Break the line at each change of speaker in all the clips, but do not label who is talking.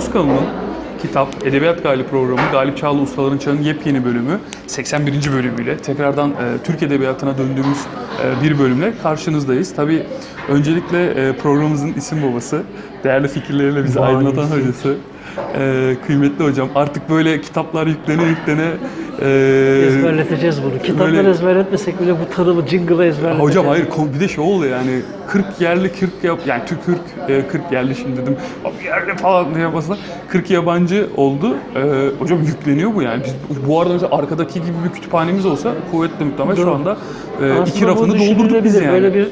Özkan'ın kitap Edebiyat Gali programı Galip Çağlı Ustaların Çağı'nın yepyeni bölümü 81. bölümüyle tekrardan e, Türk Edebiyatı'na döndüğümüz e, bir bölümle karşınızdayız. Tabii öncelikle e, programımızın isim babası, değerli fikirleriyle bizi aydınlatan hocası, e, kıymetli hocam. Artık böyle kitaplar yüklene yüklene e,
Ezberleteceğiz bunu. Kitapları
böyle-
ezberletmesek bile bu tanımı, jingle'ı ezberleteceğiz.
Hocam hayır kom- bir de şey oldu yani 40 yerli 40 yap yani Türk 40 e, 40 yerli şimdi dedim abi yerli falan diye yapmasına 40 yabancı oldu. E, hocam yükleniyor bu yani. Biz bu arada mesela arkadaki gibi bir kütüphanemiz olsa kuvvetli muhtemel şu
Doğru.
anda e,
Aslında
iki
bu
rafını doldurduk biz
düşünülebilir.
yani.
Böyle bir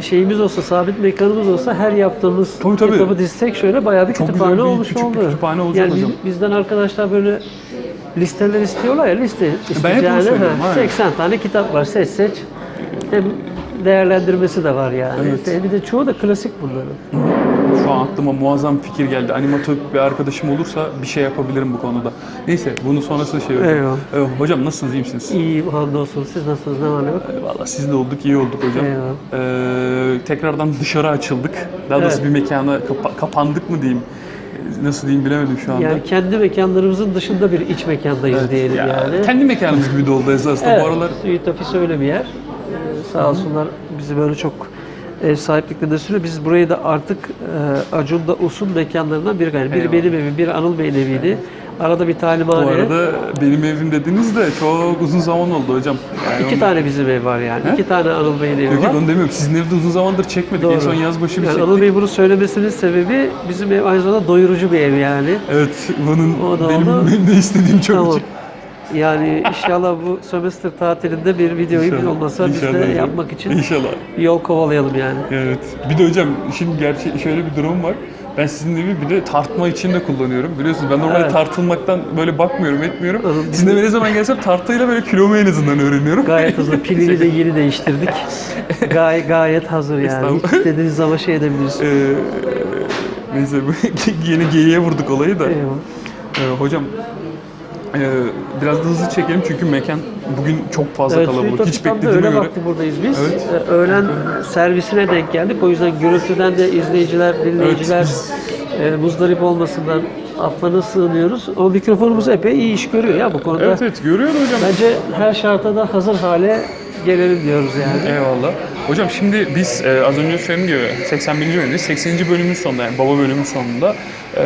şeyimiz olsa, sabit mekanımız olsa her yaptığımız
Tabii, tabii.
kitabı dizsek şöyle bayağı bir
Çok
kütüphane
güzel bir
olmuş
küçük bir
oldu.
kütüphane olacak
yani biz-
hocam.
bizden arkadaşlar böyle listeler istiyorlar ya liste
onu
isteyeceğine ha,
aynen.
80 tane kitap var seç seç. Hem değerlendirmesi de var yani.
Evet.
Bir de çoğu da klasik bunların.
Şu an aklıma muazzam fikir geldi. Animatör bir arkadaşım olursa bir şey yapabilirim bu konuda. Neyse bunu sonrasında şey.
Eyvallah.
E, hocam nasılsınız iyi misiniz?
İyiyim hamdolsun. Siz nasılsınız? Ne var ne yok?
Valla siz de olduk, iyi olduk hocam.
Eyvallah.
Ee, tekrardan dışarı açıldık. Daha doğrusu
Evet.
bir mekana kapa- kapandık mı diyeyim. Nasıl diyeyim bilemedim şu anda.
Yani kendi mekanlarımızın dışında bir iç mekandayız
Evet,
diyelim
ya,
yani.
Kendi mekanımız gibi de oldu esasında
Evet,
bu aralar.
Suite Office öyle bir yer. Ee, sağ olsunlar bizi böyle çok ev sahipliklerinde sürüyor. Biz burayı da artık e, Acun'da Us'un mekanlarından biri yani. Biri benim evim, biri Anıl Bey'in eviydi. Arada bir
Bu
talimhane.
arada benim evim dediniz de çok uzun zaman oldu hocam. Yani
İki
onu-
tane bizim ev var yani.
He?
İki tane Anıl Bey'in evi
Yok
var.
yok onu demiyorum. Sizin evde uzun zamandır çekmedik. En son yaz başı bir
yani
çektik.
Anıl Bey bunu söylemesinin sebebi bizim ev aynı zamanda doyurucu bir ev yani.
Evet bunun
O da
benim,
oldu.
benim de istediğim çok
Tamam.
için.
Yani inşallah bu sömestr tatilinde bir videoyu
İnşallah,
olmasa biz de
hocam.
yapmak için
İnşallah.
yol kovalayalım yani.
Evet. Bir de hocam şimdi gerçi şöyle bir durum var. Ben sizin bir de tartma için de kullanıyorum. Biliyorsunuz ben normalde
Evet.
tartılmaktan böyle bakmıyorum, etmiyorum.
Anladım.
Sizin eve ne zaman gelsem tartıyla böyle kilomu en azından öğreniyorum.
Gayet hazır. Pilini de yeni değiştirdik. Gay gayet hazır yani.
Estağfurullah.
İstediğiniz zaman şey edebiliriz.
Ee, neyse bu yeni geyiğe vurduk olayı da.
Eyvallah.
Ee, hocam e, biraz da hızlı çekelim çünkü mekan bugün çok fazla
Evet,
kalabalık. Hiç beklediğime
öğle
göre.
vakti buradayız biz.
Evet.
Ee, Öğlen servisine denk geldik. O yüzden gürültüden de izleyiciler, dinleyiciler e, muzdarip olmasından affına sığınıyoruz. O mikrofonumuz epey iyi iş görüyor ya bu konuda.
Evet evet görüyor hocam.
Bence her şarta da hazır hale gelelim diyoruz yani.
Eyvallah. Hocam şimdi biz e, az önce söylediğim gibi 81. bölümde 80. bölümün sonunda yani baba bölümün sonunda e,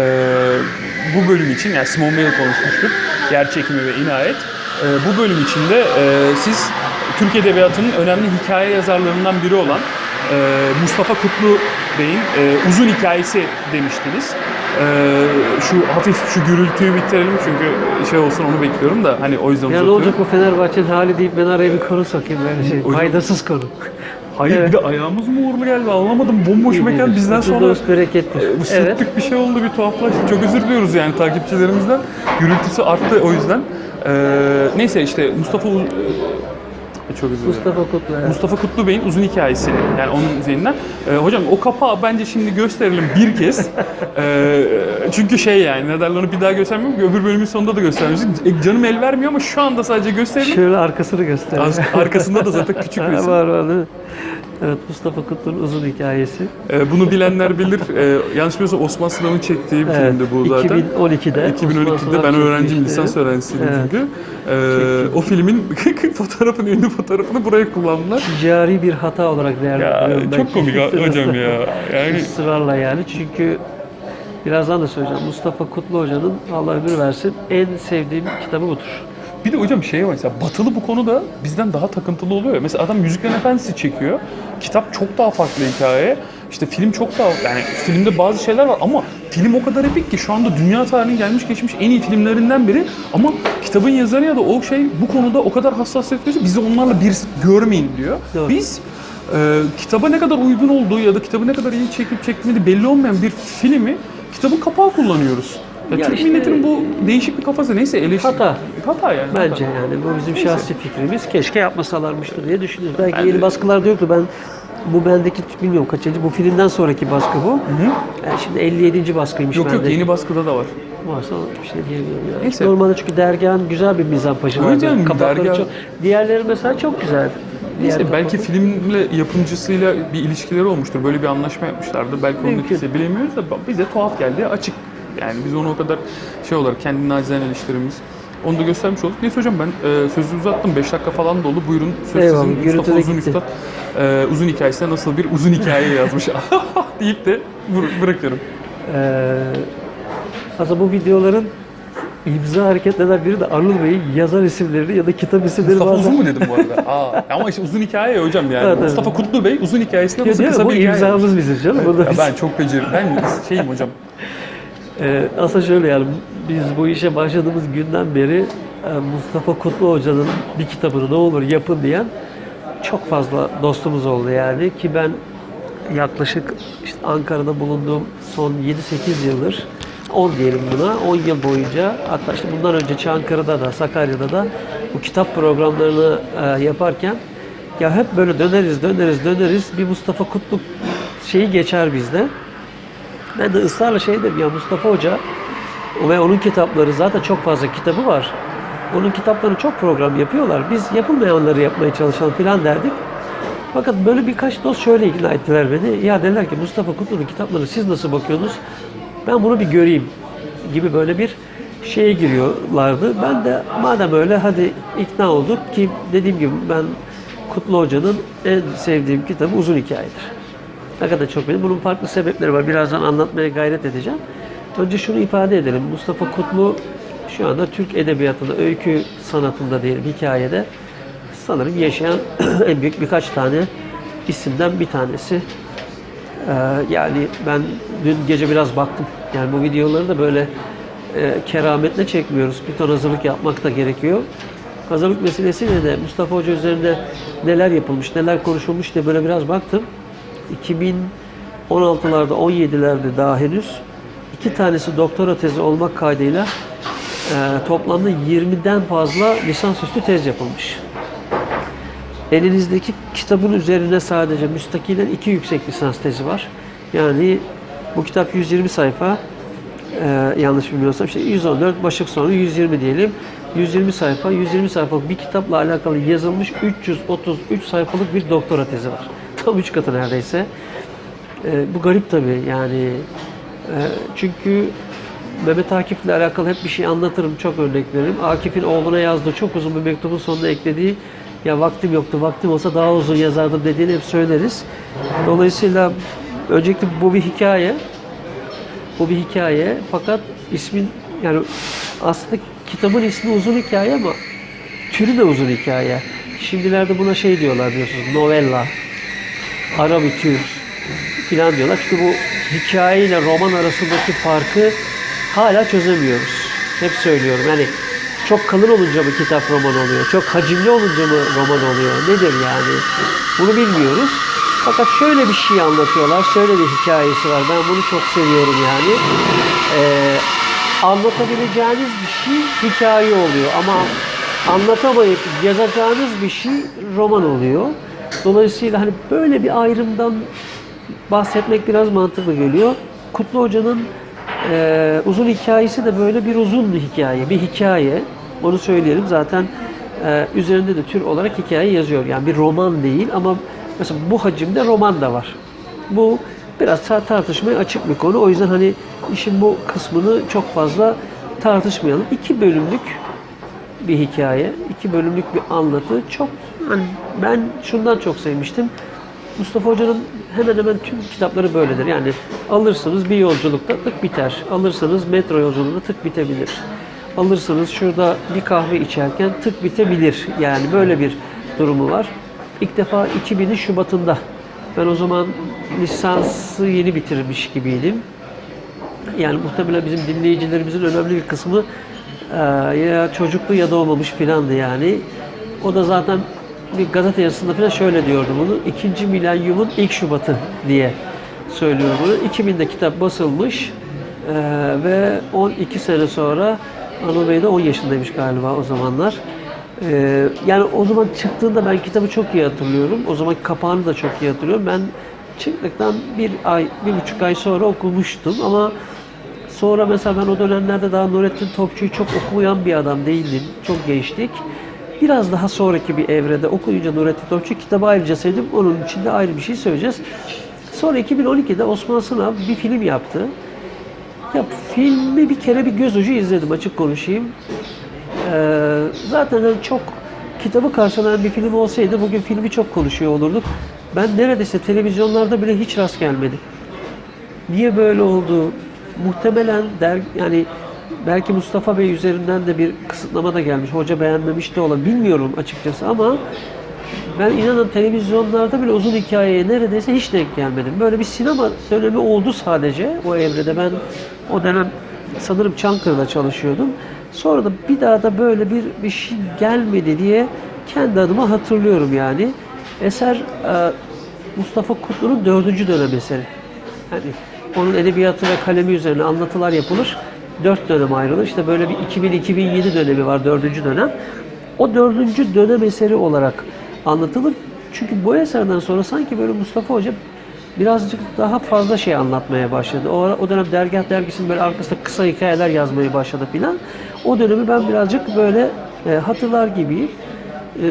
bu bölüm için yani Simon Bey'le konuşmuştuk. Yer çekimi ve inayet. E, bu bölüm içinde e, siz Türk Edebiyatı'nın önemli hikaye yazarlarından biri olan e, Mustafa Kutlu Bey'in e, uzun hikayesi demiştiniz. E, şu hafif şu gürültüyü bitirelim çünkü şey olsun onu bekliyorum da hani o yüzden
Ya ne
uzatıyorum.
olacak bu Fenerbahçe'nin hali deyip ben araya bir konu sokayım böyle şey.
Hocam-
Faydasız konu.
Hayır
Evet.
bir de ayağımız mı uğurlu geldi anlamadım. Bomboş mekan bizden
Bütün
sonra
dost berekettir.
e,
evet.
ısıttık bir şey oldu bir tuhaflaştı. Çok özür diliyoruz yani takipçilerimizden. Gürültüsü arttı o yüzden. Ee, neyse işte Mustafa çok özür dilerim.
Mustafa Kutlu. evet.
Mustafa Kutlu Bey'in uzun hikayesi yani onun üzerinden. Ee, hocam o kapağı bence şimdi gösterelim bir kez. Ee, çünkü şey yani ne derler onu bir daha göstermiyorum öbür bölümün sonunda da göstermiştik. E, canım el vermiyor ama şu anda sadece gösterelim.
Şöyle arkasını göster.
Arkasında da zaten küçük resim.
var var? Evet Mustafa Kutlu'nun uzun hikayesi.
Ee, bunu bilenler bilir. Ee, yanlış bilmiyorsam Osman Sınav'ın çektiği bir
Evet,
filmdi bu zaten.
2012'de. Osman
2012'de
Sınav
ben öğrenciyim, lisans öğrencisiydim
Evet.
çünkü. Ee, o filmin fotoğrafını, ünlü fotoğrafını buraya kullandılar.
Ticari bir hata olarak değerlendiriyorum ben.
çok komik hocam ya. Yani
Israrla yani çünkü birazdan da söyleyeceğim. Mustafa Kutlu Hoca'nın Allah ömür versin en sevdiğim kitabı budur.
Bir de hocam şey var mesela Batılı bu konuda bizden daha takıntılı oluyor. Mesela adam Yüzüklerin Efendisi çekiyor. Kitap çok daha farklı hikaye. İşte film çok daha yani filmde bazı şeyler var ama film o kadar epik ki şu anda dünya tarihinin gelmiş geçmiş en iyi filmlerinden biri ama kitabın yazarı ya da o şey bu konuda o kadar hassasiyet gösteriyor bizi onlarla bir görmeyin diyor.
Doğru.
Biz e, kitaba ne kadar uygun olduğu ya da kitabı ne kadar iyi çekip çekmediği belli olmayan bir filmi kitabın kapağı kullanıyoruz. Ya Türk
işte-
milletinin bu değişik bir kafası neyse eleştir.
Hata.
Hata yani. hata.
Bence yani bu bizim
Neyse.
şahsi fikrimiz. Keşke yapmasalarmıştır diye düşünüyoruz. Belki
Ben
yeni
de-
baskılarda yoktu. Ben bu bendeki bilmiyorum kaçıncı bu filmden sonraki baskı bu. Yani şimdi 57. baskıymış
Yok yok
bendeki.
yeni baskıda da var.
Varsa bir şey diyemiyorum ya.
Neyse.
Normalde çünkü dergahın güzel bir mizampajı
Evet
vardı.
yani
Kapakları
dergah-
çok. Diğerleri mesela çok güzel.
Neyse
Diğer
belki
kapak-
filmle yapımcısıyla bir ilişkileri olmuştur. Böyle bir anlaşma yapmışlardı. Belki onu
Mümkün.
kimse bilemiyoruz da bize tuhaf geldi. Açık Yani biz onu o kadar şey olarak kendi nacizane eleştirimiz onu da göstermiş olduk. Neyse hocam ben e, sözü uzattım. 5 dakika falan da oldu. Buyurun söz
Eyvallah,
sizin. Mustafa Uzun
gitti.
Üstad e, uzun hikayesine nasıl bir uzun hikaye yazmış deyip de bır- bırakıyorum.
Ee, aslında bu videoların imza hareketlerden biri de Anıl Bey'in yazar isimlerini ya da kitap isimleri
Mustafa
bazen...
Uzun mu dedim bu arada? Aa, ama işte uzun hikaye ya hocam yani.
Evet, evet.
Mustafa Kutlu Bey uzun hikayesine
Ya
nasıl
değil mi?
kısa
Bu
bir hikaye
imzamız bizim canım. Burada
Ya
biz-
ben çok becerim. Ben şeyim hocam.
Ee, aslında şöyle yani biz bu işe başladığımız günden beri e, Mustafa Kutlu Hoca'nın bir kitabını ne olur yapın diyen çok fazla dostumuz oldu yani ki ben yaklaşık işte Ankara'da bulunduğum son 7-8 yıldır 10 diyelim buna 10 yıl boyunca hatta işte bundan önce Çankırı'da da Sakarya'da da bu kitap programlarını e, yaparken ya hep böyle döneriz döneriz döneriz bir Mustafa Kutlu şeyi geçer bizde. Ben de ısrarla şey dedim ya Mustafa Hoca ve onun kitapları zaten çok fazla kitabı var. Onun kitaplarını çok program yapıyorlar. Biz yapılmayanları yapmaya çalışalım filan derdik. Fakat böyle birkaç dost şöyle ikna ettiler beni. Ya dediler ki Mustafa Kutlu'nun kitaplarına siz nasıl bakıyorsunuz? Ben bunu bir göreyim gibi böyle bir şeye giriyorlardı. Ben de madem öyle hadi ikna olduk ki dediğim gibi ben Kutlu Hoca'nın en sevdiğim kitabı uzun hikayedir. Hakikaten çok benim. Bunun farklı sebepleri var. Birazdan anlatmaya gayret edeceğim. Önce şunu ifade edelim. Mustafa Kutlu şu anda Türk Edebiyatı'nda, öykü sanatında diyelim, hikayede sanırım yaşayan en büyük birkaç tane isimden bir tanesi. Ee, yani ben dün gece biraz baktım. Yani bu videoları da böyle e, kerametle çekmiyoruz. Bir ton hazırlık yapmak da gerekiyor. Hazırlık meselesiyle de Mustafa Hoca üzerinde neler yapılmış, neler konuşulmuş diye böyle biraz baktım. 2016'larda, 17'lerde daha henüz iki tanesi doktora tezi olmak kaydıyla e, toplamda 20'den fazla lisansüstü tez yapılmış. Elinizdeki kitabın üzerine sadece müstakilen iki yüksek lisans tezi var. Yani bu kitap 120 sayfa. Ee, yanlış bilmiyorsam işte 114 başlık sonu 120 diyelim. 120 sayfa, 120 sayfalık bir kitapla alakalı yazılmış 333 sayfalık bir doktora tezi var. Tam 3 katı neredeyse. Ee, bu garip tabii yani. Ee, çünkü Mehmet Akif'le alakalı hep bir şey anlatırım, çok örnek veririm. Akif'in oğluna yazdığı çok uzun bir mektubun sonuna eklediği ya vaktim yoktu, vaktim olsa daha uzun yazardım dediğini hep söyleriz. Dolayısıyla öncelikle bu bir hikaye. Bu bir hikaye fakat ismin yani aslında kitabın ismi uzun hikaye ama türü de uzun hikaye. Şimdilerde buna şey diyorlar biliyorsunuz novella, ara bir tür filan diyorlar. Çünkü bu hikaye ile roman arasındaki farkı hala çözemiyoruz. Hep söylüyorum yani çok kalın olunca mı kitap roman oluyor? Çok hacimli olunca mı roman oluyor? Nedir yani? Bunu bilmiyoruz. Fakat şöyle bir şey anlatıyorlar. Şöyle bir hikayesi var. Ben bunu çok seviyorum yani. Ee, anlatabileceğiniz bir şey hikaye oluyor ama anlatamayıp yazacağınız bir şey roman oluyor. Dolayısıyla hani böyle bir ayrımdan bahsetmek biraz mantıklı geliyor. Kutlu Hoca'nın e, uzun hikayesi de böyle bir uzun hikaye, bir hikaye. Onu söyleyelim zaten e, üzerinde de tür olarak hikaye yazıyor. Yani bir roman değil ama mesela bu hacimde roman da var. Bu biraz ta- tartışmaya açık bir konu. O yüzden hani işin bu kısmını çok fazla tartışmayalım. İki bölümlük bir hikaye, iki bölümlük bir anlatı. Çok hani ben şundan çok sevmiştim. Mustafa Hoca'nın hemen hemen tüm kitapları böyledir. Yani alırsınız bir yolculukta tık biter. Alırsanız metro yolculuğunda tık bitebilir. Alırsanız şurada bir kahve içerken tık bitebilir. Yani böyle bir durumu var. İlk defa 2000'in Şubat'ında ben o zaman lisansı yeni bitirmiş gibiydim. Yani muhtemelen bizim dinleyicilerimizin önemli bir kısmı ya çocuklu ya doğmamış filandı yani. O da zaten bir gazete yazısında falan şöyle diyordu bunu. İkinci milenyumun ilk Şubatı diye söylüyor bunu. 2000'de kitap basılmış e, ve 12 sene sonra Anıl Bey de 10 yaşındaymış galiba o zamanlar. E, yani o zaman çıktığında ben kitabı çok iyi hatırlıyorum. O zaman kapağını da çok iyi hatırlıyorum. Ben çıktıktan bir ay, bir buçuk ay sonra okumuştum ama Sonra mesela ben o dönemlerde daha Nurettin Topçu'yu çok okuyan bir adam değildim. Çok gençtik. Biraz daha sonraki bir evrede okuyunca Nurettin Topçu kitabı ayrıca sevdim. Onun için de ayrı bir şey söyleyeceğiz. Sonra 2012'de Osman Sınav bir film yaptı. Ya Filmi bir kere bir göz ucu izledim açık konuşayım. Ee, zaten hani çok kitabı karşılayan bir film olsaydı bugün filmi çok konuşuyor olurduk. Ben neredeyse televizyonlarda bile hiç rast gelmedim. Niye böyle oldu? Muhtemelen der, yani belki Mustafa Bey üzerinden de bir kısıtlama da gelmiş. Hoca beğenmemiş de olan bilmiyorum açıkçası ama ben inanın televizyonlarda bile uzun hikayeye neredeyse hiç denk gelmedim. Böyle bir sinema dönemi oldu sadece o evrede. Ben o dönem sanırım Çankırı'da çalışıyordum. Sonra da bir daha da böyle bir, bir şey gelmedi diye kendi adıma hatırlıyorum yani. Eser e, Mustafa Kutlu'nun dördüncü dönem eseri. Yani onun edebiyatı ve kalemi üzerine anlatılar yapılır. Dört dönem ayrılır. İşte böyle bir 2000-2007 dönemi var dördüncü dönem. O dördüncü dönem eseri olarak anlatılır. Çünkü bu eserden sonra sanki böyle Mustafa Hoca birazcık daha fazla şey anlatmaya başladı. O, ara- o dönem Dergah Dergisi'nin böyle arkasında kısa hikayeler yazmaya başladı filan. O dönemi ben birazcık böyle e, hatırlar gibiyim. E,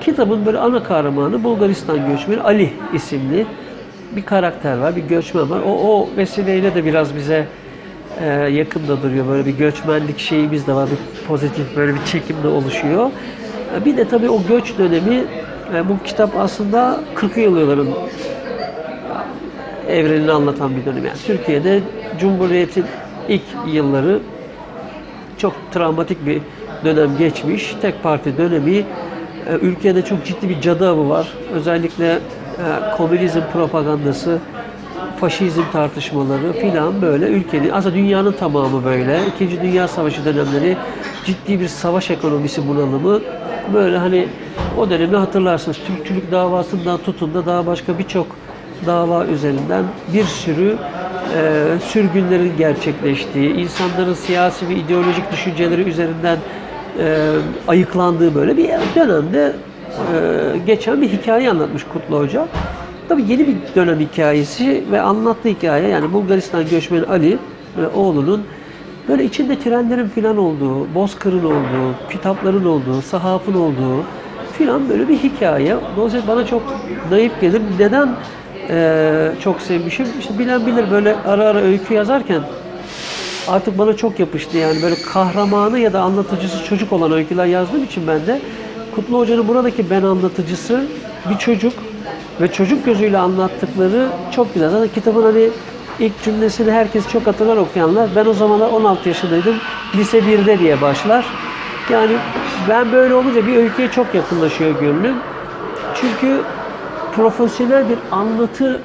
kitabın böyle ana kahramanı Bulgaristan göçmeni Ali isimli bir karakter var, bir göçmen var. O, o vesileyle de biraz bize e, yakında duruyor. Böyle bir göçmenlik şeyimiz de var. Bir pozitif böyle bir çekim de oluşuyor. E, bir de tabii o göç dönemi e, bu kitap aslında 40'lı yılların evrenini anlatan bir dönem. Yani Türkiye'de Cumhuriyet'in ilk yılları çok travmatik bir dönem geçmiş. Tek parti dönemi. E, Ülkede çok ciddi bir cadı avı var. Özellikle e, komünizm propagandası, faşizm tartışmaları filan böyle ülkenin, aslında dünyanın tamamı böyle. İkinci Dünya Savaşı dönemleri ciddi bir savaş ekonomisi bunalımı. Böyle hani o dönemi hatırlarsınız. Türkçülük davasından tutun da daha başka birçok dava üzerinden bir sürü e, sürgünlerin gerçekleştiği, insanların siyasi ve ideolojik düşünceleri üzerinden e, ayıklandığı böyle bir dönemde e, geçen bir hikaye anlatmış Kutlu Hoca. Tabii yeni bir dönem hikayesi ve anlattığı hikaye yani Bulgaristan göçmeni Ali ve oğlunun böyle içinde trenlerin filan olduğu, bozkırın olduğu, kitapların olduğu, sahafın olduğu filan böyle bir hikaye. Dolayısıyla bana çok naif gelir. Neden e, çok sevmişim? İşte bilen bilir böyle ara ara öykü yazarken artık bana çok yapıştı yani böyle kahramanı ya da anlatıcısı çocuk olan öyküler yazdığım için ben de Kutlu Hoca'nın buradaki ben anlatıcısı bir çocuk ve çocuk gözüyle anlattıkları çok güzel. Zaten kitabın hani ilk cümlesini herkes çok hatırlar okuyanlar. Ben o zamanlar 16 yaşındaydım. Lise 1'de diye başlar. Yani ben böyle olunca bir öyküye çok yakınlaşıyor gönlüm. Çünkü profesyonel bir anlatı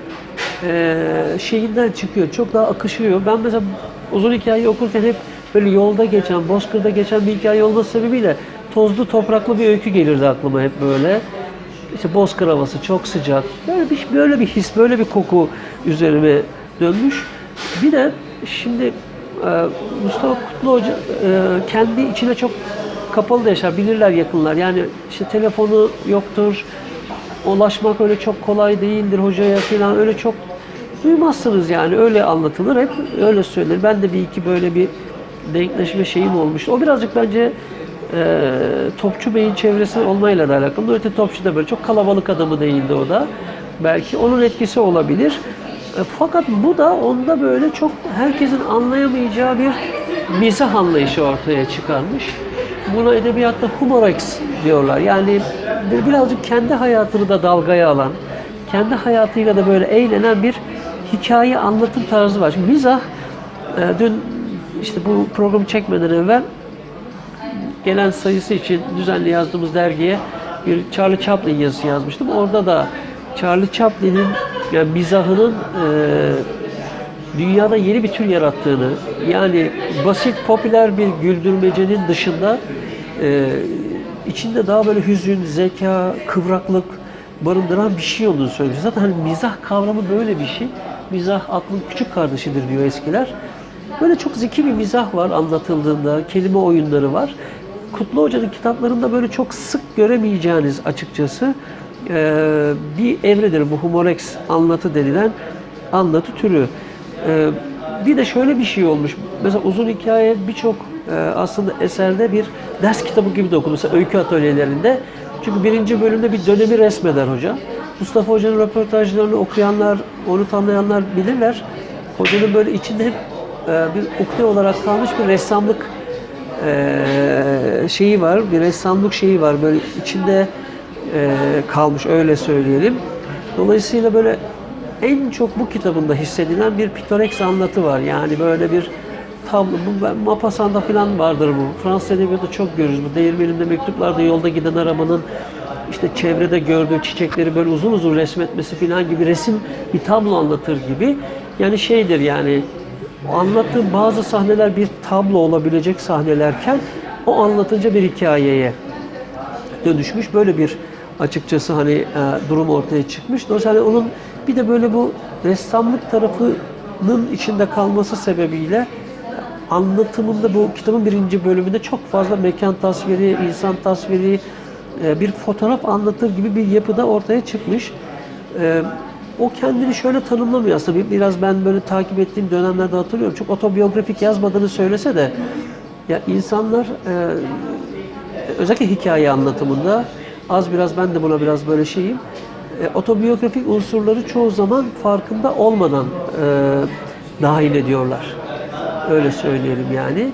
eee, şeyinden çıkıyor. Çok daha akışıyor. Ben mesela uzun hikayeyi okurken hep böyle yolda geçen, bozkırda geçen bir hikaye olması sebebiyle tozlu topraklı bir öykü gelirdi aklıma hep böyle. İşte bozkır havası çok sıcak. Böyle bir böyle bir his, böyle bir koku üzerime dönmüş. Bir de şimdi e, Mustafa Kutlu Hoca e, kendi içine çok kapalı da yaşar. Bilirler yakınlar. Yani işte telefonu yoktur. Ulaşmak öyle çok kolay değildir hocaya falan. Öyle çok duymazsınız yani. Öyle anlatılır. Hep öyle söylenir. Ben de bir iki böyle bir denkleşme şeyim olmuştu. O birazcık bence e, Topçu Bey'in çevresi olmayla da alakalı. Nurettin Topçu da böyle çok kalabalık adamı değildi o da. Belki onun etkisi olabilir. E, fakat bu da onda böyle çok herkesin anlayamayacağı bir mizah anlayışı ortaya çıkarmış. Buna edebiyatta humorex diyorlar. Yani bir- birazcık kendi hayatını da dalgaya alan, kendi hayatıyla da böyle eğlenen bir hikaye anlatım tarzı var. Şimdi mizah, e, dün işte bu programı çekmeden evvel gelen sayısı için düzenli yazdığımız dergiye bir Charlie Chaplin yazısı yazmıştım. Orada da Charlie Chaplin'in yani mizahının e, dünyada yeni bir tür yarattığını, yani basit popüler bir güldürmecenin dışında e, içinde daha böyle hüzün, zeka, kıvraklık barındıran bir şey olduğunu söylemiş. Zaten hani mizah kavramı böyle bir şey. Mizah aklın küçük kardeşidir diyor eskiler. Böyle çok zeki bir mizah var anlatıldığında, kelime oyunları var. Kutlu Hoca'nın kitaplarında böyle çok sık göremeyeceğiniz açıkçası eee, bir evredir bu humorex anlatı denilen anlatı türü. Eee, bir de şöyle bir şey olmuş. Mesela uzun hikaye birçok eee, aslında eserde bir ders kitabı gibi de okunur. Mesela öykü atölyelerinde. Çünkü birinci bölümde bir dönemi resmeder hoca. Mustafa Hoca'nın röportajlarını okuyanlar, onu tanıyanlar bilirler. Hocanın böyle içinde hep e, bir ukde olarak kalmış bir ressamlık e, şeyi var, bir ressamlık şeyi var. Böyle içinde e, kalmış öyle söyleyelim. Dolayısıyla böyle en çok bu kitabında hissedilen bir pitoreks anlatı var. Yani böyle bir tablo, bu Maupassant'ta falan vardır bu. Fransız edebiyatı çok görürüz. Bu değirmeninde mektuplarda yolda giden arabanın işte çevrede gördüğü çiçekleri böyle uzun uzun resmetmesi falan gibi resim bir tablo anlatır gibi. Yani şeydir yani o anlattığı bazı sahneler bir tablo olabilecek sahnelerken o anlatınca bir hikayeye dönüşmüş. Böyle bir açıkçası hani e, durum ortaya çıkmış. Dolayısıyla hani onun bir de böyle bu ressamlık tarafının içinde kalması sebebiyle anlatımında bu kitabın birinci bölümünde çok fazla mekan tasviri, insan tasviri, e, bir fotoğraf anlatır gibi bir yapıda ortaya çıkmış. E, o kendini şöyle tanımlamıyor aslında. Bir- Biraz ben böyle takip ettiğim dönemlerde hatırlıyorum. Çok otobiyografik yazmadığını söylese de ya insanlar e, özellikle hikaye anlatımında az biraz ben de buna biraz böyle şeyim. E, otobiyografik unsurları çoğu zaman farkında olmadan e, dahil ediyorlar. Öyle söyleyelim yani.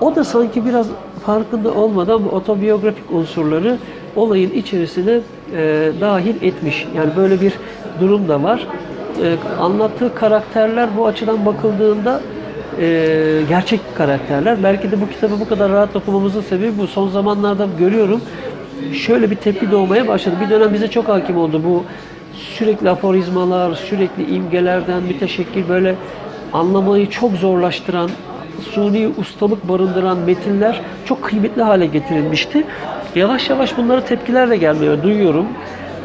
O da sanki biraz farkında olmadan bu otobiyografik unsurları olayın içerisine e, dahil etmiş. Yani böyle bir durum da var. E, anlattığı karakterler bu açıdan bakıldığında e, gerçek karakterler. Belki de bu kitabı bu kadar rahat okumamızın sebebi bu. Son zamanlarda görüyorum şöyle bir tepki doğmaya başladı. Bir dönem bize çok hakim oldu bu sürekli aforizmalar, sürekli imgelerden müteşekkil böyle anlamayı çok zorlaştıran, suni ustalık barındıran metinler çok kıymetli hale getirilmişti. Yavaş yavaş bunlara tepkiler de gelmeye duyuyorum.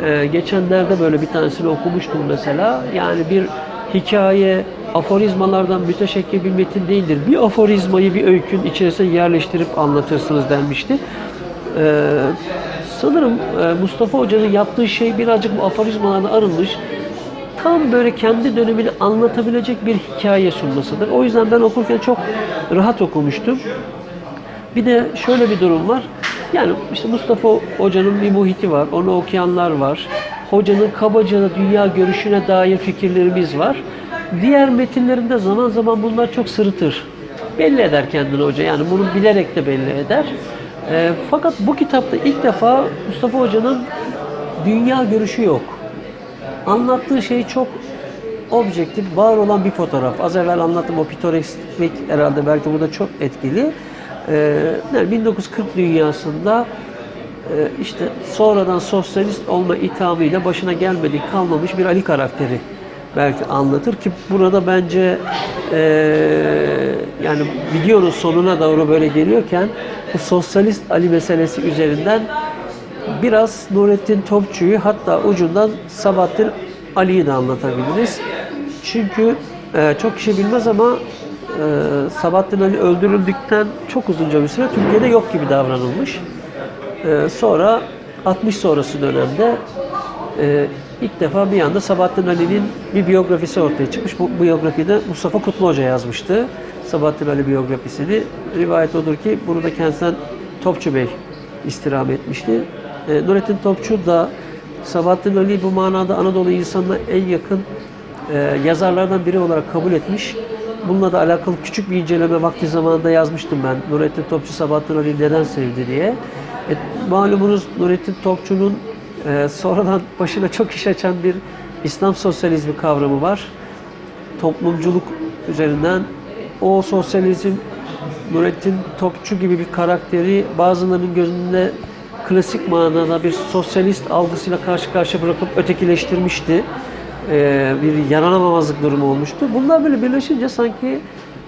Ee, geçenlerde böyle bir tanesini okumuştum mesela. Yani bir hikaye aforizmalardan müteşekkil bir metin değildir. Bir aforizmayı bir öykün içerisine yerleştirip anlatırsınız denmişti. Ee, sanırım e, Mustafa Hoca'nın yaptığı şey birazcık bu aforizmalardan arınmış. Tam böyle kendi dönemini anlatabilecek bir hikaye sunmasıdır. O yüzden ben okurken çok rahat okumuştum. Bir de şöyle bir durum var. Yani işte Mustafa Hoca'nın bir muhiti var. Onu okuyanlar var. Hocanın kabaca dünya görüşüne dair fikirlerimiz var. Diğer metinlerinde zaman zaman bunlar çok sırıtır. Belli eder kendini hoca. Yani bunu bilerek de belli eder. Ee, fakat bu kitapta ilk defa Mustafa Hoca'nın dünya görüşü yok. Anlattığı şey çok objektif, var olan bir fotoğraf. Az evvel anlattım o pitorekslik herhalde belki burada çok etkili. Ee, yani 1940 dünyasında e, işte sonradan sosyalist olma ithamıyla başına gelmedik kalmamış bir Ali karakteri belki anlatır ki burada bence e, yani videonun sonuna doğru böyle geliyorken bu sosyalist Ali meselesi üzerinden biraz Nurettin Topçu'yu hatta ucundan Sabahattin Ali'yi de anlatabiliriz. Çünkü e, çok kişi bilmez ama Sabahattin Ali öldürüldükten çok uzunca bir süre Türkiye'de yok gibi davranılmış. E, sonra 60 sonrası dönemde e, ilk defa bir anda Sabahattin Ali'nin bir biyografisi ortaya çıkmış. Bu biyografiyi de Mustafa Kutlu Hoca yazmıştı. Sabahattin Ali biyografisini. Rivayet odur ki bunu da kendisinden Topçu Bey istirham etmişti. E, Nurettin Topçu da Sabahattin Ali bu manada Anadolu insanına en yakın e, yazarlardan biri olarak kabul etmiş. Bununla da alakalı küçük bir inceleme vakti zamanında yazmıştım ben. Nurettin Topçu Sabahattin Ali neden sevdi diye. E, malumunuz Nurettin Topçu'nun e, sonradan başına çok iş açan bir İslam sosyalizmi kavramı var. Toplumculuk üzerinden o sosyalizm Nurettin Topçu gibi bir karakteri bazılarının gözünde klasik manada bir sosyalist algısıyla karşı karşıya bırakıp ötekileştirmişti. Ee, bir yaranamamazlık durumu olmuştu. Bunlar böyle birleşince sanki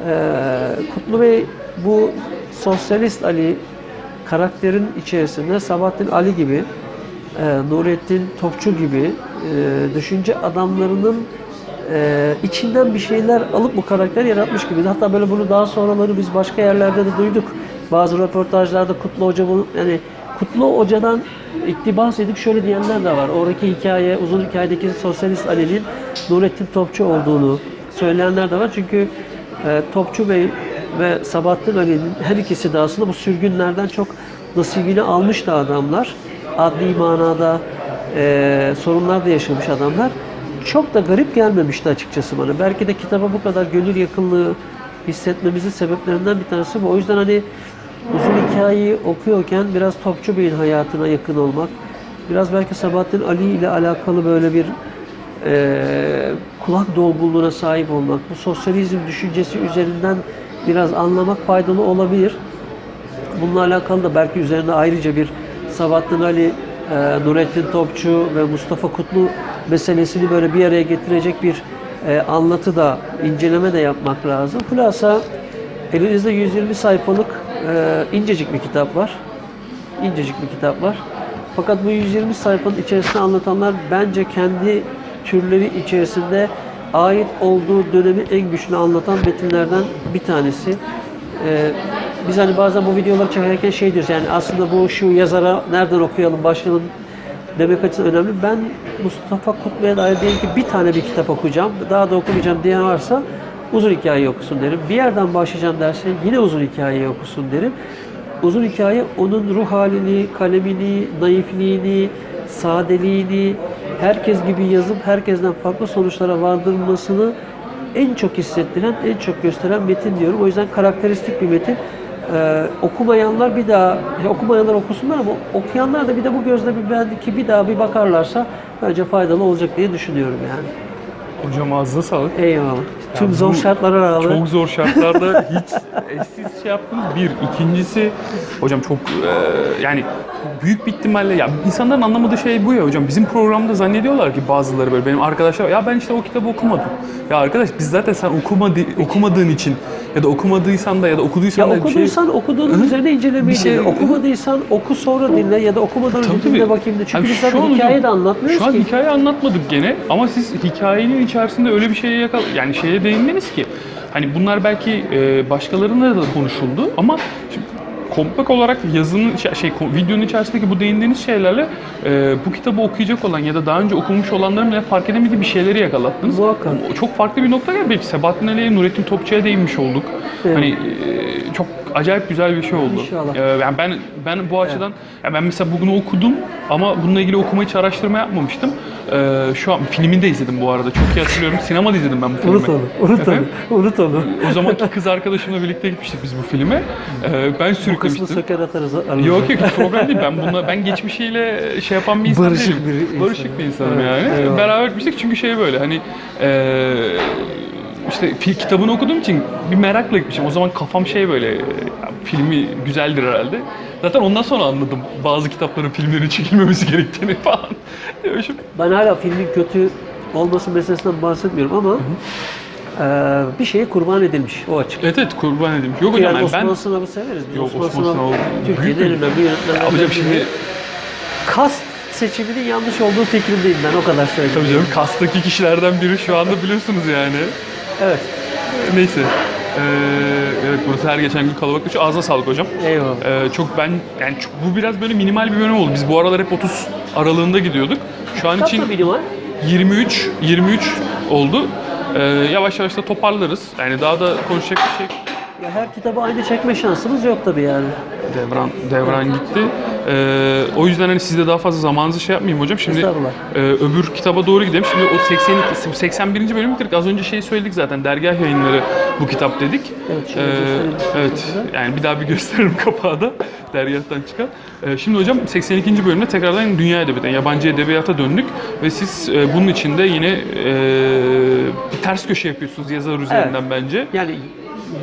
e, Kutlu Bey bu sosyalist Ali karakterin içerisinde Sabahattin Ali gibi, e, Nurettin Topçu gibi e, düşünce adamlarının e, içinden bir şeyler alıp bu karakteri yaratmış gibi. Hatta böyle bunu daha sonraları biz başka yerlerde de duyduk. Bazı röportajlarda Kutlu Hoca bunu yani Kutlu Hoca'dan iktibas edip şöyle diyenler de var. Oradaki hikaye, uzun hikayedeki sosyalist Ali'nin Nurettin Topçu olduğunu söyleyenler de var. Çünkü e, Topçu Bey ve Sabahattin Ali'nin her ikisi de aslında bu sürgünlerden çok nasibini almıştı adamlar. Adli manada e, sorunlar da yaşamış adamlar. Çok da garip gelmemişti açıkçası bana. Belki de kitaba bu kadar gönül yakınlığı hissetmemizin sebeplerinden bir tanesi bu. O yüzden hani uzun hikayeyi okuyorken biraz Topçu Bey'in hayatına yakın olmak, biraz belki Sabahattin Ali ile alakalı böyle bir eee, kulak dolgunluğuna sahip olmak, bu sosyalizm düşüncesi üzerinden biraz anlamak faydalı olabilir. Bununla alakalı da belki üzerine ayrıca bir Sabahattin Ali, e, Nurettin Topçu ve Mustafa Kutlu meselesini böyle bir araya getirecek bir e, anlatı da, inceleme de yapmak lazım. Hulasa elinizde 120 sayfalık e, incecik bir kitap var. İncecik bir kitap var. Fakat bu 120 sayfanın içerisinde anlatanlar bence kendi türleri içerisinde ait olduğu dönemi en güçlü anlatan metinlerden bir tanesi. Ee, biz hani bazen bu videoları çekerken şey diyoruz yani aslında bu şu yazara nereden okuyalım başlayalım demek açısından önemli. Ben Mustafa Kutlu'ya dair diyelim ki bir tane bir kitap okuyacağım, daha da okumayacağım diyen varsa uzun hikaye okusun derim. Bir yerden başlayacağım derse yine uzun hikayeyi okusun derim. Uzun hikaye onun ruh halini, kalemini, naifliğini, sadeliğini, herkes gibi yazıp herkesten farklı sonuçlara vardırmasını en çok hissettiren, en çok gösteren metin diyorum. O yüzden karakteristik bir metin. Ee, okumayanlar bir daha, ya okumayanlar okusunlar ama okuyanlar da bir de bu gözle bir belki bir daha bir bakarlarsa bence faydalı olacak diye düşünüyorum yani.
Hocam ağzına sağlık.
Eyvallah. Tüm zor şartlara rağmen.
Çok zor şartlarda hiç eşsiz şey yaptınız. Bir. ikincisi hocam çok e, yani büyük bir ihtimalle ya insanların anlamadığı şey bu ya hocam. Bizim programda zannediyorlar ki bazıları böyle benim arkadaşlar ya ben işte o kitabı okumadım. Ya arkadaş biz zaten sen okumadı, okumadığın için ya da okumadıysan da ya da okuduysan
Ya
da şey
okuduysan okuduğunun üzerine incelemeyi
Bir şey-
dinle. Okumadıysan oku sonra dinle ya da okumadan önce dinle bakayım de. Çünkü
Abi
biz
şu
zaten
an
hikaye
hocam-
de anlatmıyoruz
Şu an
ki.
hikaye anlatmadık gene ama siz hikayenin içerisinde öyle bir şeye yakal yani şeye değindiniz ki hani bunlar belki e, başkalarına da konuşuldu ama şimdi kompak olarak yazının şey videonun içerisindeki bu değindiğiniz şeylerle e, bu kitabı okuyacak olan ya da daha önce okumuş olanların bile fark edemediği bir şeyleri yakalattınız.
Muhakkak.
Çok farklı bir nokta geldi. Sebahattin Ali'ye, Nurettin Topçu'ya değinmiş olduk.
Evet.
Hani e, çok acayip güzel bir şey oldu.
İnşallah.
E, yani ben ben bu açıdan ya ben mesela bugün okudum ama bununla ilgili okuma hiç araştırma yapmamıştım. Ee, şu an filmini de izledim bu arada. Çok iyi hatırlıyorum. Sinemada izledim ben bu filmi.
Unut onu, unut onu, unut onu.
O zamanki kız arkadaşımla birlikte gitmiştik biz bu filme. Ee, ben
Bu kısmı
sürüklemiştim.
söker atarız.
Yok yok problem değil. Ben bununla ben geçmişiyle şey yapan bir insan
Barışık
değilim.
bir insan.
Barışık bir insanım
Evet,
yani.
eyvallah.
Beraber gitmiştik çünkü şey böyle hani eee işte fi- kitabını okuduğum için bir merakla gitmişim. O zaman kafam şey böyle ya, filmi güzeldir herhalde. Zaten ondan sonra anladım bazı kitapların filmlerin çekilmemesi gerektiğini falan. Demişim.
Ben hala filmin kötü olması meselesinden bahsetmiyorum ama eee, bir şeye kurban edilmiş o açık.
Evet evet kurban edeyim. Yok hocam
Yani
yani
Osman
ben
Sınav'ı severiz. biz.
Yok,
Osman, Sınav
Sınav
Türkiye'nin
büyük
en önemli yönetmenlerinden
Ya hocam
biri.
şimdi
Kast seçiminin yanlış olduğu fikrindeyim ben o kadar söyleyeyim.
tabii canım kastaki kişilerden biri şu anda biliyorsunuz yani.
Evet.
Neyse. Ee, evet burası her geçen gün kalabalıklaşıyor. Ağzına sağlık hocam.
Eyvallah.
Ee, çok ben yani çok- bu biraz böyle minimal bir bölüm oldu. Biz bu aralar hep 30 aralığında gidiyorduk. Şu an için
da minimal.
23 23 oldu. Ee, yavaş yavaş da toparlarız. Yani daha da konuşacak bir şey
Ya her kitabı aynı çekme şansımız yok tabii yani.
Devran devran gitti. Ee, o yüzden hani sizde daha fazla zamanınızı şey yapmayayım hocam. Şimdi
Estağfurullah.
e, öbür kitaba doğru gidelim. Şimdi o 82 81. bölüm bitirdik. Az önce şey söyledik zaten. Dergah yayınları bu kitap dedik.
Evet, şöyle
Ee,
gösterelim
evet. Yani bir daha bir gösteririm kapağı da dergahtan çıkan. Ee, şimdi hocam 82. bölümde tekrardan dünya edebiyatına, yabancı edebiyata döndük ve siz e, bunun içinde yine e, bir ters köşe yapıyorsunuz yazar üzerinden bence.
Yani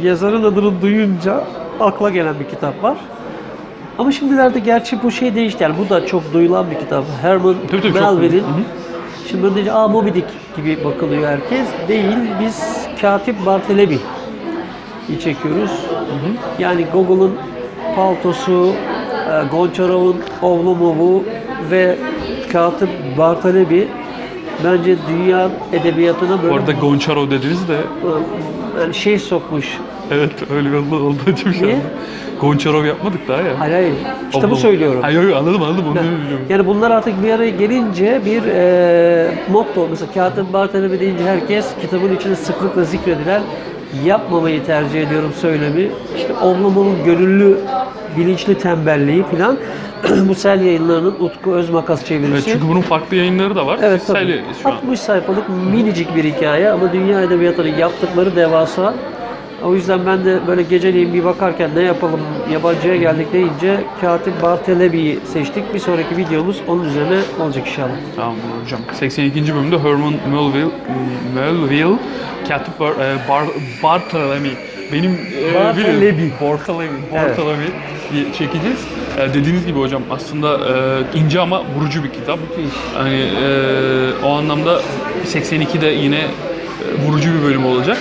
yazarın adını duyunca akla gelen bir kitap var. Ama şimdilerde gerçi bu şey değişti. Yani bu da çok duyulan bir kitap. Herman Melville'in.
Hı hı.
Şimdi böyle deyince Aa Moby Dick gibi bakılıyor herkes. Değil. Biz Katip Bartleby çekiyoruz. Yani Gogol'un Paltosu, e, Gonçarov'un Ovlumov'u ve Katip Bartleby bence dünya edebiyatına
Bu
böyle
arada Gonçaro dediniz de
şey sokmuş.
Evet öyle bir oldu, oldu hocam şu
Niye?
Gonçarov yapmadık daha ya.
Hayır hayır. Kitabı
Allah.
söylüyorum.
Hayır yok anladım anladım onu
Yani-
biliyorum.
Yani bunlar artık bir araya gelince bir e, motto. Mesela Kağıtın Bartelebi deyince herkes kitabın içinde sıklıkla zikredilen yapmamayı tercih ediyorum söylemi. İşte Oğlumun gönüllü bilinçli tembelliği filan. Bu sel yayınlarının Utku Özmakas çevirisi.
Evet, çünkü bunun farklı yayınları da var.
Evet
Siz
tabii.
şu an
60 sayfalık minicik bir hikaye ama dünya edebiyatının yaptıkları devasa. O yüzden ben de böyle geceleyin bir bakarken ne yapalım yabancıya geldik deyince Katip Barteleby'yi seçtik. Bir sonraki videomuz onun üzerine olacak inşallah.
Tamam hocam. 82. bölümde Herman Melville, Melville Katip Bar, e, Bar, Bartholomew. Benim e,
Bartleby.
biliyorum. Bartholomew. Bartholomew diye çekeceğiz. E, dediğiniz gibi hocam aslında e, ince ama vurucu bir kitap. Hani e, o anlamda 82'de yine e, vurucu bir bölüm olacak.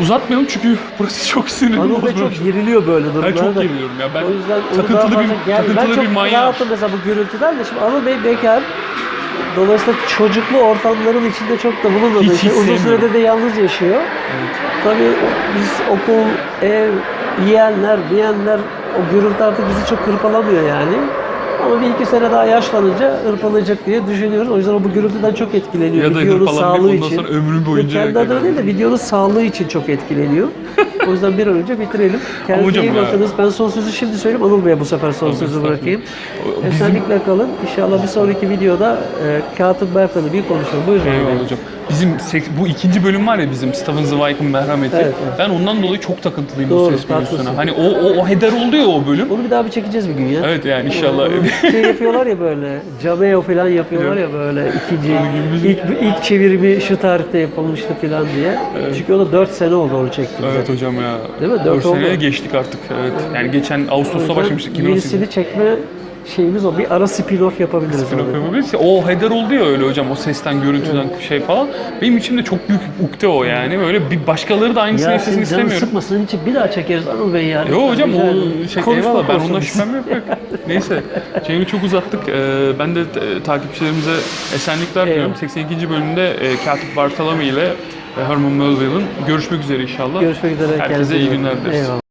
Uzatmayalım çünkü burası çok sinirli.
Anıl Bey çok geriliyor böyle
Ben
durumlarda.
çok geriliyorum ya. Ben
O yüzden onu
takıntılı
daha
bir,
fazla
takıntılı
ben
bir
çok
manyağım.
rahatım mesela bu gürültüden de. Şimdi Anıl Bey bekar. Dolayısıyla çocuklu ortamların içinde çok da bulunmadığı
Hiç
için uzun
sevmiyorum.
süredir de yalnız yaşıyor. Tabii biz okul, ev, yiyenler, diyenler o gürültü artık bizi çok hırpalamıyor yani. Ama bir iki sene daha yaşlanınca hırpalayacak diye düşünüyoruz. O yüzden o bu gürültüden çok etkileniyor.
Ya da
Videonun sağlığı
ondan
için.
sonra ömrü boyunca
Kendi adına değil de videonun sağlığı için çok etkileniyor. o yüzden bir an önce bitirelim. Kendinize iyi bakınız. Ben son sözü şimdi söyleyeyim. Anıl Bey'e bu sefer son sözü
estağfurullah.
bırakayım.
Bizim-
Esenlikle kalın. İnşallah bir sonraki videoda e, Katip Bertan'ı bir konuşalım. Buyurun.
Eyvallah hocam. Bizim sek- bu ikinci bölüm var ya bizim Stephen Zweig'ın merhameti.
Evet, evet.
Ben ondan dolayı çok takıntılıyım
Doğru,
bu ses
haklısın.
Hani o, o, o heder oldu ya o bölüm.
Onu bir daha bir çekeceğiz bir gün ya.
Evet yani inşallah.
Onu şey yapıyorlar ya böyle, cameo falan yapıyorlar ya böyle ikinci, ilk, ilk çevirimi şu tarihte yapılmıştı falan diye. Çünkü o da 4 sene oldu onu çektiğimizde.
evet hocam ya.
Değil mi? Dört
Dört seneye
oldu.
geçtik artık. Evet. Yani geçen Ağustos'ta başlamıştık. 2018'de.
Yenisini çekme şeyimiz o. Bir ara spin-off yapabiliriz.
Spin-off yapabiliriz ya. O heder oldu ya öyle hocam. O sesten, görüntüden şey falan. Benim içimde çok büyük ukde o yani. Böyle bir başkaları da aynısını
Ya
yaşasın
canın
istemiyorum.
sıkmasın için bir daha çekeriz Anıl Bey ya.
Yo hocam o şey
Konuşma
eyvallah ben ondan
konuşalım.
şüphem yok. yok. Neyse Cemil'i çok uzattık. Ee, ben de e, takipçilerimize esenlikler diliyorum.
Eyvallah.
82. bölümde e, Katip Bartolome ile e, Herman Melville'ın görüşmek üzere inşallah.
Görüşmek üzere.
Herkese
kendinize
iyi
bakın.
günler dileriz.
Eyvallah.